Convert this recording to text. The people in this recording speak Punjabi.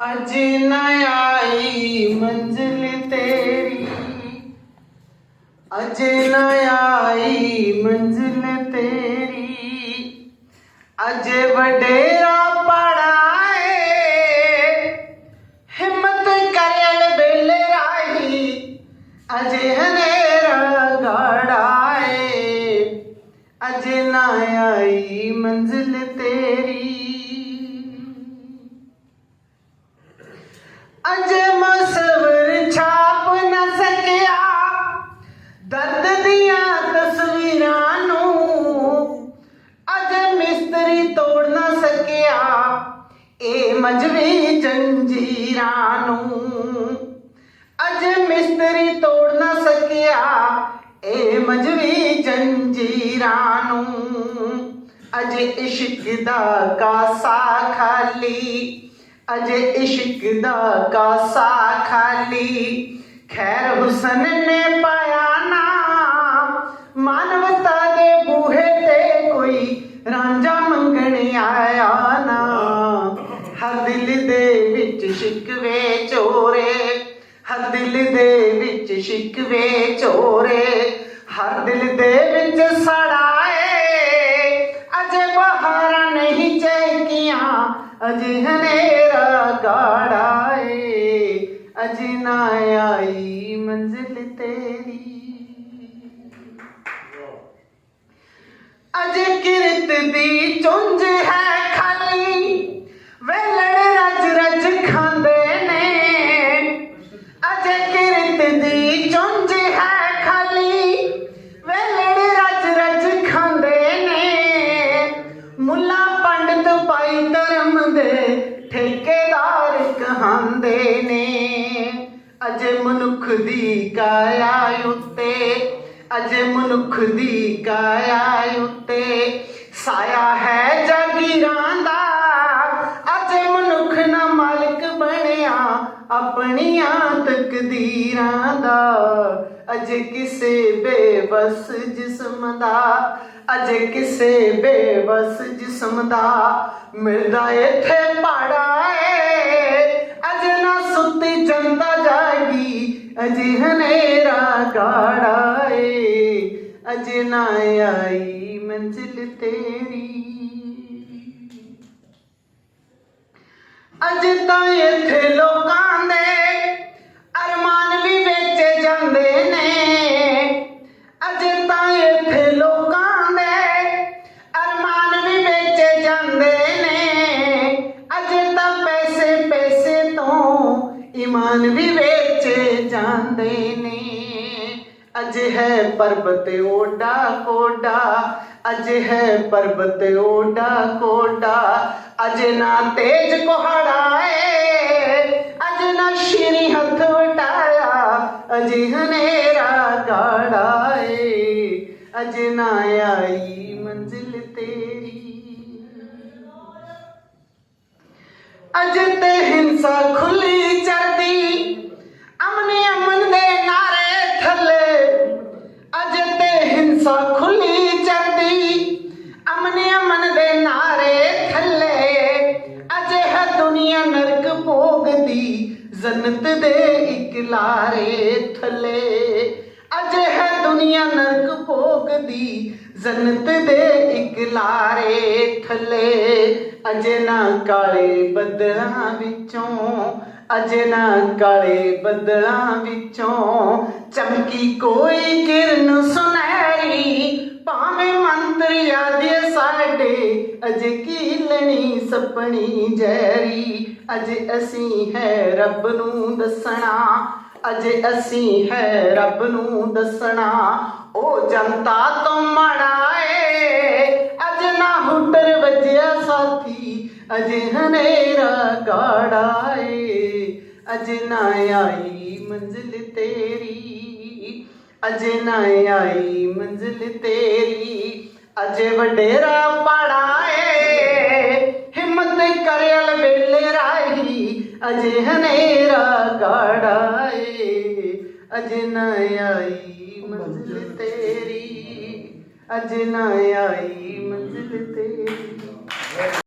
ਅਜ ਨਾ ਆਈ ਮੰਜ਼ਿਲ ਤੇਰੀ। ਅਜ ਨਾ ਆਈ ਮੰਜ਼ਿਲ ਤੇਰੀ। ਅਜ ਵਡੇਰਾ ਪੜਾਏ ਹਿੰਮਤ ਕਰਨ ਬੇਲੇ ਰਾਹੀ। ਅਜ ਹਨੇਰਾ ਗਾੜਾਏ, ਅਜ ਨਾ ਆਈ ਮੰਜ਼ਿਲ ਤੇਰੀ। ਅਜੇ ਮਸਵਰ ਛਾਪ ਨਾ ਸਕਿਆ। ਦਰਦ ਦੀਆਂ ਤਸਵੀਰਾਂ ਨੂੰ ਅਜੇ ਮਿਸਤਰੀ ਤੋੜ ਨਾ ਸਕਿਆ। ਇਹ ਮਜਵੀ ਜੰਜੀਰਾਂ ਨੂੰ ਅਜੇ ਮਿਸਤਰੀ ਤੋੜ ਨਾ ਸਕਿਆ। ਇਹ ਮਜਵੀ ਜੰਜੀਰਾਂ ਨੂੰ ਅਜੇ ਇਸ਼ਕ ਦਾ ਕਾਸਾ ਖਾਲੀ। ਅਜੇ ਇਸ਼ਕ ਦਾ ਕਾਸਾ ਖਾਲੀ। ਖੈਰ ਹੁਸਨ ਨੇ ਪਾਇਆ ਨਾ। ਮਾਨਵਤਾ ਦੇ ਬੂਹੇ ਤੇ ਕੋਈ ਰਾਂਝਾ ਮੰਗਣ ਆਇਆ ਨਾ। ਹਰ ਦਿਲ ਦੇ ਵਿੱਚ ਸ਼ਿਕਵੇ ਚੋਰੇ। ਹਰ ਦਿਲ ਦੇ ਵਿੱਚ ਸ਼ਿਕਵੇ ਚੋਰੇ। ਹਰ ਦਿਲ ਦੇ ਵਿੱਚ ਸੜਾਏ ਅਜੇ ਬਹਾਰਾਂ ਨਹੀਂ ਚੈਕੀਆਂ ਅਜੇ ਹਨੇਰਾ ਗਾੜਾ ਏ ਅਜੇ ਨਾ ਆਈ ਮੰਜ਼ਿਲ ਤੇਰੀ। ਅਜੇ ਕਿਰਤ ਦੀ ਚੁੰਝ ਹੈ ਕਹਾਂਦੇ ਨੇ, ਅਜੇ ਮਨੁੱਖ ਦੀ ਕਾਇਆ ਉੱਤੇ, ਅਜੇ ਮਨੁੱਖ ਦੀ ਕਾਇਆ ਉੱਤੇ ਸਾਇਆ ਹੈ ਜਾਗੀਰਾਂ ਦਾ। ਅਜੇ ਮਨੁੱਖ ਨਾ ਮਾਲਕ ਬਣਿਆ ਆਪਣੀਆਂ ਤਕਦੀਰਾਂ ਦਾ। ਅਜੇ ਕਿਸੇ ਬੇਵਸ ਜਿਸਮ ਦਾ, ਅਜੇ ਕਿਸੇ ਬੇਵਸ ਜਿਸਮ ਦਾ ਮਿਲਦਾ ਇੱਥੇ ਪਾੜਾ ਏ। ਅਜੇ ਨਾ ਸੁੱਤੀ ਚੰਦਾ ਜਾਗੀ ਅਜੇ ਹਨੇਰਾ ਗਾੜਾ ਏ ਅਜੇ ਨਾ ਆਈ ਮੰਜ਼ਿਲ ਤੇਰੀ। ਅਜੇ ਤਾਂ ਇੱਥੇ ਈਮਾਨ ਵੀ ਵੇਚੇ ਜਾਂਦੇ ਨੇ। ਅਜੇ ਹੈ ਪਰਬਤ ਓਡਾ ਕੋਡਾ, ਅਜੇ ਹੈ ਪਰਬਤ ਓਡਾ ਕੋਡਾ। ਅਜੇ ਨਾ ਤੇਜ ਕੋਹੜਾ ਏ, ਅਜੇ ਨਾ ਸ਼ੀਰੀ ਹੱਥ ਵਟਾਇਆ, ਅਜੇ ਹਨੇਰਾ ਗਾੜਾ ਏ। ਅਜੇ ਨਾ ਆਈ ਮੰਜ਼ਿਲ ਤੇਰੀ ਅਜੇ ਤੇ ਹਿੰਸਾ ਖੁੱਲੀ ਚੜਦੀ ਅਮਨ ਅਮਨ ਦੇ ਨਾਰੇ ਥੱਲੇ। ਅਜੇ ਤੇ ਹਿੰਸਾ ਖੁੱਲੀ ਚੜਦੀ ਅਮਨ ਅਮਨ ਦੇ ਨਾਰੇ ਥੱਲੇ। ਅਜੇ ਹੈ ਦੁਨੀਆ ਨਰਕ ਭੋਗਦੀ, ਜੰਨਤ ਦੇ ਇੱਕ ਲਾਰੇ ਥੱਲੇ। ਅਜੇ ਹੈ ਦੁਨੀਆ ਨਰਕ ਜੰਨਤ ਦੇ ਇੱਕ ਲਾਰੇ ਥੱਲੇ ਅਜੇ ਨਾ ਕਾਲੇ ਬੱਦਲਾਂ ਵਿੱਚੋਂ ਅਜੇ ਨਾ ਕਾਲੇ ਬੱਦਲਾਂ ਵਿੱਚੋਂ, ਚਮਕੀ ਕੋਈ ਕਿਰਨ ਸੁਨਹਿਰੀ, ਭਾਵੇਂ ਮੰਤਰ ਯਾਦੇ ਸਾਡੇ, ਅਜੇ ਕੀਲਣੀ ਸਪਣੀ ਜੈਰੀ ਅਜੇ ਅਸੀਂ ਹੈ ਰੱਬ ਨੂੰ ਦੱਸਣਾ, ਅਜੇ ਅਸੀਂ ਹੈ ਰੱਬ ਨੂੰ ਦੱਸਣਾ। ਉਹ ਜਨਤਾ ਤੋਂ ਮਾੜਾ ਏ, ਅਜ ਨਾ ਹੁਟਰ ਵੱਜਿਆ ਸਾਥੀ, ਅਜੇ ਹਨੇਰਾ ਗਾੜਾ ਏ। ਅਜੇ ਨਾ ਆਈ ਮੰਜ਼ਿਲ ਤੇਰੀ, ਅਜੇ ਨਾ ਆਈ ਮੰਜ਼ਿਲ ਤੇਰੀ, ਅਜੇ ਵਡੇਰਾ ਪਾੜਾ ਏ। ਹਿੰਮਤ ਕਰਿਆ ਵੇਲੇ ਰਾਹੀ, ਅਜੇ ਹਨੇਰਾ ਗਾੜਾ ਏ। ਅਜੇ ਨਾ ਆਈ ਮੰਜ਼ਿਲ ਤੇਰੀ ਅਜੇ ਨਾ ਆਈ ਮੰਜ਼ਿਲ ਤੇਰੀ।